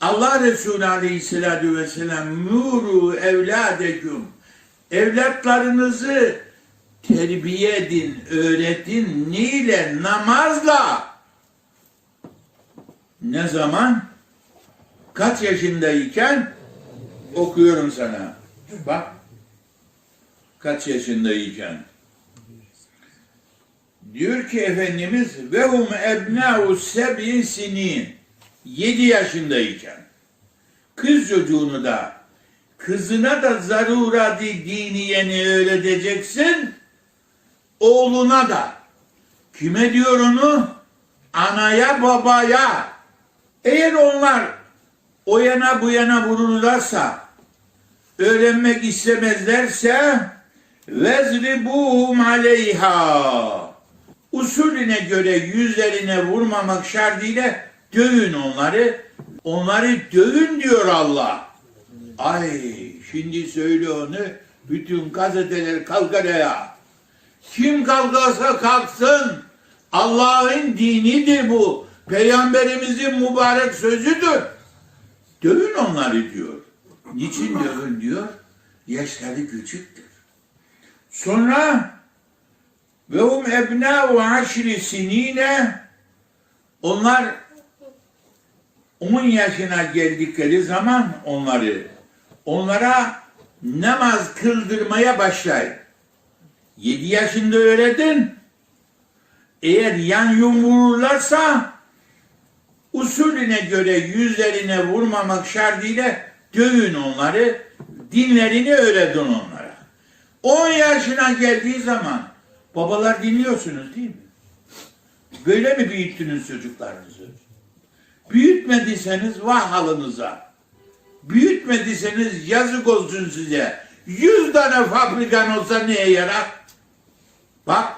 Allah Resulü Aleyhisselatü Vesselam nuru evladeküm evlatlarınızı terbiye edin, öğretin. Neyle? Namazla. Ne zaman? Kaç yaşındayken? Okuyorum sana. Bak. Kaç yaşındayken? Diyor ki Efendimiz ve hum ebnâhu seb'in sinin. Yedi yaşındayken. Kız çocuğunu da kızına da zarurati diniyeni öğreteceksin. Oğluna da. Kime diyor onu? Anaya babaya. Eğer onlar o yana bu yana vururlarsa, öğrenmek istemezlerse vezribuhum aleyha. Usulüne göre yüzlerine vurmamak şartıyla dövün onları. Onları dövün diyor Allah. Ay şimdi söyle onu bütün gazeteler kalkar ya. Kim kalkarsa kalksın. Allah'ın dinidir bu. Peygamberimizin mübarek sözüdür. Dövün onları diyor. Niçin dövün diyor? Yaşları küçüktür. Sonra ve hum ebnâ'u aşri sinine onlar 10 yaşına geldikleri zaman onları onlara namaz kıldırmaya başlayın. 7 yaşında öğretin. Eğer yan yum vururlarsa usulüne göre yüzlerine vurmamak şartıyla dövün onları, dinlerini öğretin onlara. 10 yaşına geldiği zaman babalar dinliyorsunuz değil mi? Böyle mi büyüttünüz çocuklarınızı? Büyütmediyseniz vah halınıza. Büyütmediyseniz yazık olsun size. Yüz tane fabrikan olsa neye yarar? Bak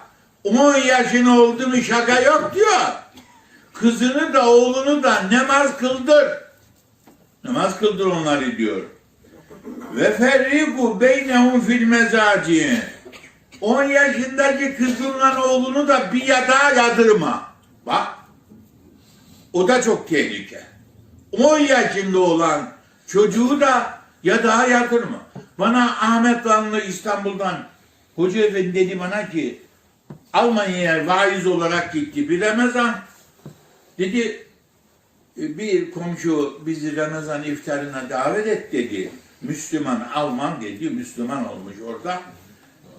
10 yaşın oldu mu şaka yok diyor. Kızını da oğlunu da namaz kıldır. Namaz kıldır onları diyor. Ve ferriku beynehum fil mezaci. 10 yaşındaki kızınla oğlunu da bir yatağa yatırma. Bak. O da çok tehlike. 10 yaşında olan çocuğu da yatağa yatırma. Bana Ahmet Danlı İstanbul'dan Hoca Efendi dedi bana ki Almanya'ya vaiz olarak gitti bir Ramazan. Dedi "E, bir komşu bizi Ramazan iftarına davet et dedi. Müslüman, Alman dedi, Müslüman olmuş orada.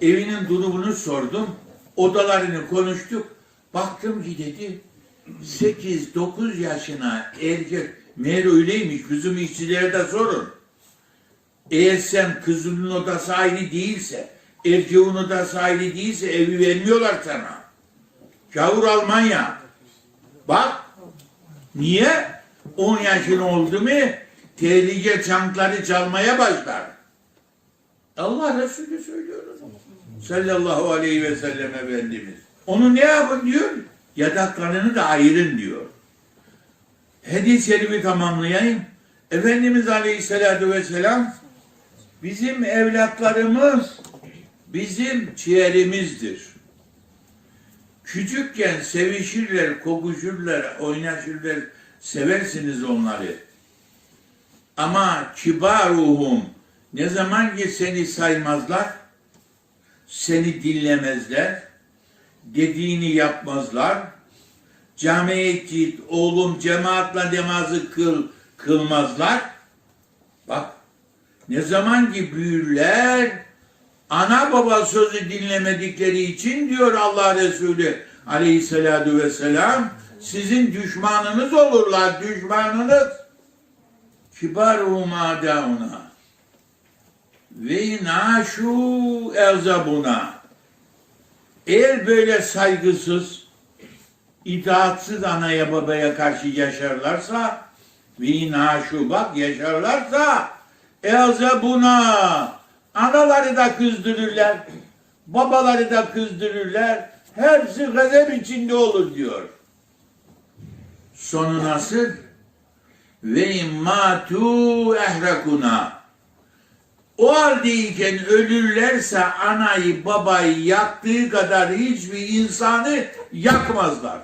Evinin durumunu sordum. Odalarını konuştuk. Baktım ki dedi 8-9 yaşına erkek meğer öyleymiş. Bizim işçilere de sorun. Eğer sen kızının odası ayrı değilse, erkeğin odası ayrı değilse evi vermiyorlar sana. Gavur Almanya. Bak. Niye? 10 yaşın oldu mu tehlike çankları çalmaya başlar. Allah Resulü söylüyor. Sallallahu aleyhi ve sellem Efendimiz. Onu ne yapın diyor? Yataklarını da ayırın diyor. Hadis-i şerifi tamamlayayım. Efendimiz Aleyhisselatü Vesselam bizim evlatlarımız bizim ciğerimizdir. Küçükken sevişirler, kokuşurlar, oynaşırlar, seversiniz onları. Ama kibaruhum ne zaman ki seni saymazlar, seni dinlemezler, dediğini yapmazlar, camiye git, oğlum cemaatle namazı kıl, kılmazlar. Bak, ne zaman ki büyürler, ana baba sözü dinlemedikleri için diyor Allah Resulü aleyhissalatu vesselam, sizin düşmanınız olurlar, düşmanınız. Kibaruhum adamuna ve naşu erzabuna. Eğer böyle saygısız, itaatsiz anaya babaya karşı yaşarlarsa ve naşu bak yaşarlarsa erzabuna anaları da kızdırırlar, babaları da kızdırırlar. Hepsi gazep içinde olur diyor. Sonu nasıl? Ve immatu ehrakuna. O haldeyken ölürlerse anayı babayı yaktığı kadar hiçbir insanı yakmazlar.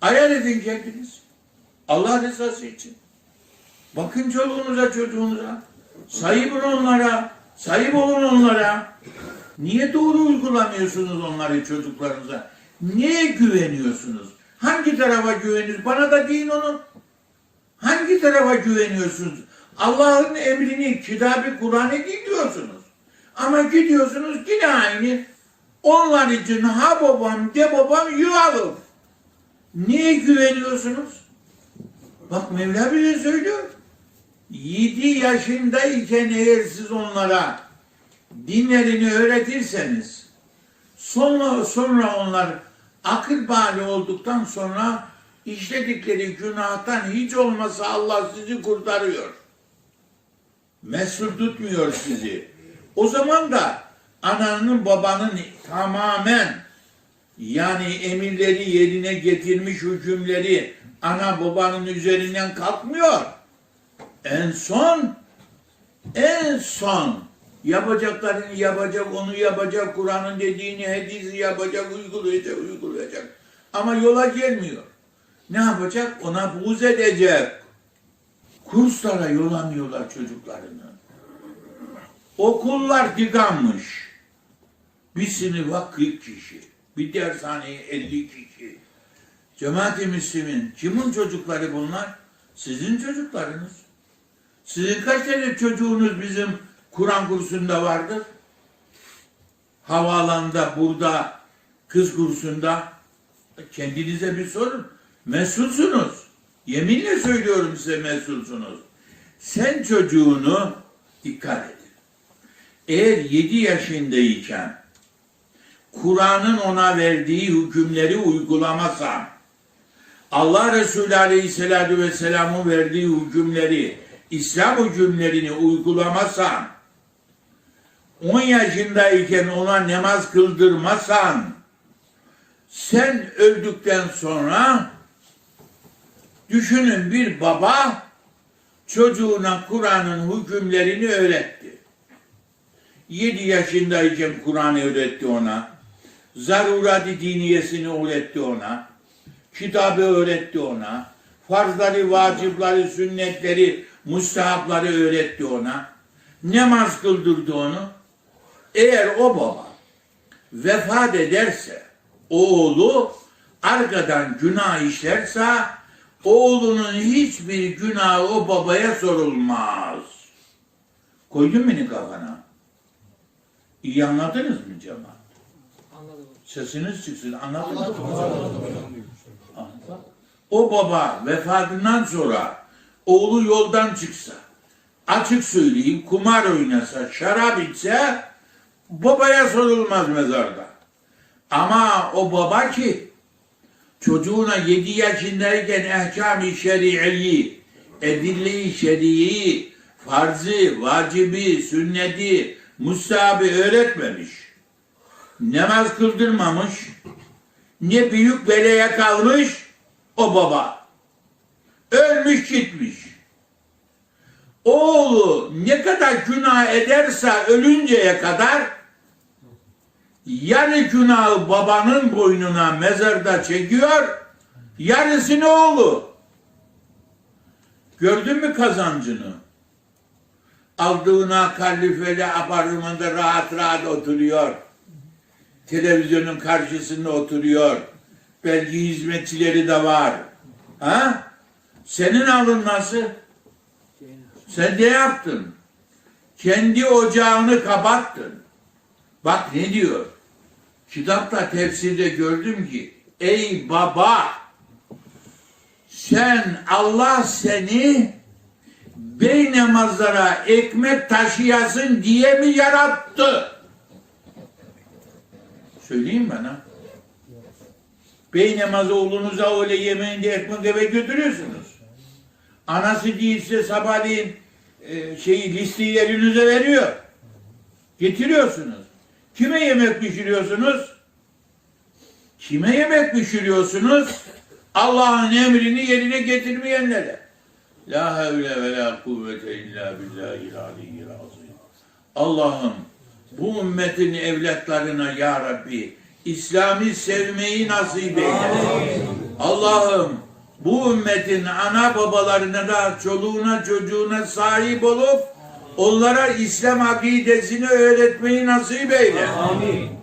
Hayal edin kendiniz. Allah rızası için. Bakın çoluğunuza çocuğunuza. Sahip olun onlara. Sahip olun onlara. Niye doğru uygulamıyorsunuz onları çocuklarınıza? Neye güveniyorsunuz? Hangi tarafa güveniyorsunuz? Bana da deyin onu. Hangi tarafa güveniyorsunuz? Allah'ın emrini, kitabı, Kur'an'ı gidiyorsunuz. Ama gidiyorsunuz yine aynı. Onlar için ha babam de babam yuvalı. Niye güveniyorsunuz? Bak Mevla bile söylüyor. 7 yaşındayken eğer siz onlara dinlerini öğretirseniz sonra sonra onlar akıl bali olduktan sonra işledikleri günahtan hiç olmasa Allah sizi kurtarıyor. Mesul tutmuyor sizi. O zaman da ananın babanın tamamen yani emirleri yerine getirmiş hükümleri ana babanın üzerinden kalkmıyor. En son en son yapacaklarını yapacak, onu yapacak, Kur'an'ın dediğini, hadisi yapacak, uygulayacak, uygulayacak. Ama yola gelmiyor. Ne yapacak? Ona buğz edecek. Kurslara yollamıyorlar çocuklarını. Okullar tıkanmış. Bir sınıfa 40 kişi. Bir dershaneye 50 kişi. Cemaat-i Müslümin. Kimin çocukları bunlar? Sizin çocuklarınız. Sizin kaç tane çocuğunuz bizim Kur'an kursunda vardır? Havaalanında, burada, kız kursunda. Kendinize bir sorun. Mesulsunuz. Yeminle söylüyorum size mesulsunuz. Sen çocuğunu dikkat edin. Eğer 7 yaşındayken Kur'an'ın ona verdiği hükümleri uygulamazsan, Allah Resulü Aleyhisselatü Vesselam'ın verdiği hükümleri, İslam hükümlerini uygulamazsan, 10 yaşındayken ona namaz kıldırmasan, sen öldükten sonra düşünün bir baba çocuğuna Kur'an'ın hükümlerini öğretti. 7 yaşındayken Kur'an'ı öğretti ona. Zarurat-ı diniyesini öğretti ona. Kitabı öğretti ona. Farzları, vacipleri, sünnetleri, mustahapları öğretti ona. Namaz kıldırdı onu. Eğer o baba vefat ederse oğlu arkadan günah işlerse oğlunun hiçbir günahı o babaya sorulmaz. Koydun beni kafana? İyi anladınız mı cemaat? Anladım. Sesiniz çıksın anladınız mı? O baba vefatından sonra oğlu yoldan çıksa, açık söyleyeyim kumar oynasa, şarap içse babaya sorulmaz mezarda. Ama o baba ki çocuğuna 7 yaşındayken ehkam-ı şer'iyi, edille-i şer'iyi, farzı, vacibi, sünneti, mustahabı öğretmemiş. Namaz kıldırmamış. Ne büyük beleye kalmış o baba. Ölmüş gitmiş. Oğlu ne kadar günah ederse ölünceye kadar yarı günahı babanın boynuna mezarda çekiyor, yarısını oğlu. Gördün mü kazancını? Aldığına kallifeli apartmanda rahat rahat oturuyor. Televizyonun karşısında oturuyor. Belki hizmetçileri de var. Ha? Senin alın nasıl? Sen ne yaptın? Kendi ocağını kapattın. Bak ne diyor? Kitapta tefsirde gördüm ki ey baba sen Allah seni bey namazlara ekmek taşıyasın diye mi yarattı? Söyleyeyim bana. Bey namazı oğlunuza öyle yemeğinde ekmek eve götürüyorsunuz. Anası değilse sabahleyin e, şeyi listeyi elinize veriyor. Getiriyorsunuz. Kime yemek pişiriyorsunuz? Kime yemek pişiriyorsunuz? Allah'ın emrini yerine getirmeyenlere. La havle ve la kuvvete illa billahil aliyyil azim. Allah'ım bu ümmetin evlatlarına ya Rabbi İslam'ı sevmeyi nasip eyle. Allah'ım bu ümmetin ana babalarına da çoluğuna çocuğuna sahip olup onlara İslam akidesini öğretmeyi nasip eyle. Amin.